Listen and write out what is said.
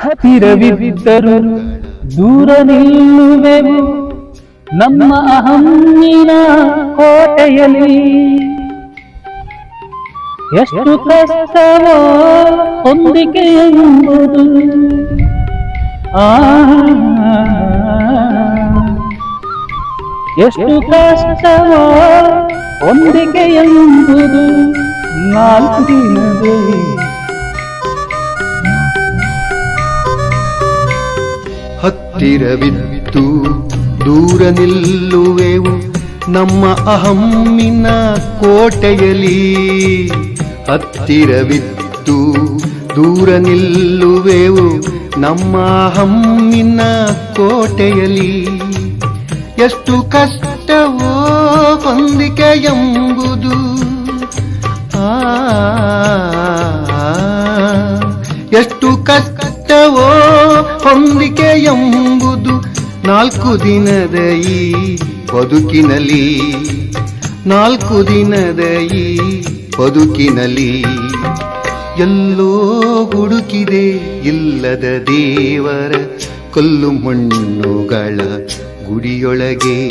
ಹತ್ತಿರವಿದ್ದರು ದೂರ ನಿಲ್ಲುವೆವು. ನಮ್ಮ ಅಹಮ್ಮಿನ ಕೋಟೆಯಲ್ಲಿ ಎಷ್ಟು ಕಷ್ಟವೋ ಹೊಂದಿಕೆ ಎಂಬುದು. ಎಷ್ಟು ಕಷ್ಟವೋ ಹೊಂದಿಕೆ ಎಂಬುದು ನಾಲ್ಕು ದಿನವೇ ಹತ್ತಿರವಿತ್ತು. ದೂರ ನಿಲ್ಲುವೆವು ನಮ್ಮ ಅಹಮ್ಮಿನ ಕೋಟೆಯಲಿ ಹತ್ತಿರವಿತ್ತು. ದೂರ ನಿಲ್ಲುವೆವು ನಮ್ಮ ಅಹಮ್ಮಿನ ಕೋಟೆಯಲಿ ಎಷ್ಟು ಕಷ್ಟವೋ ಹೊಂದಿಕೆ ಎಂಬುದು. ಆ ಎಷ್ಟು ಕಷ್ಟವೋ ಹೊಂದಿಕೆ ಎಂಬುದು ನಾಲ್ಕು ದಿನದ ಈ ಬದುಕಿನಲ್ಲಿ. ನಾಲ್ಕು ದಿನದ ಈ ಬದುಕಿನಲ್ಲಿ. ಎಲ್ಲೋ ಹುಡುಕಿದೆ ಇಲ್ಲದ ದೇವರ ಕಲ್ಲು ಮಣ್ಣುಗಳ ಗುಡಿಯೊಳಗೆ.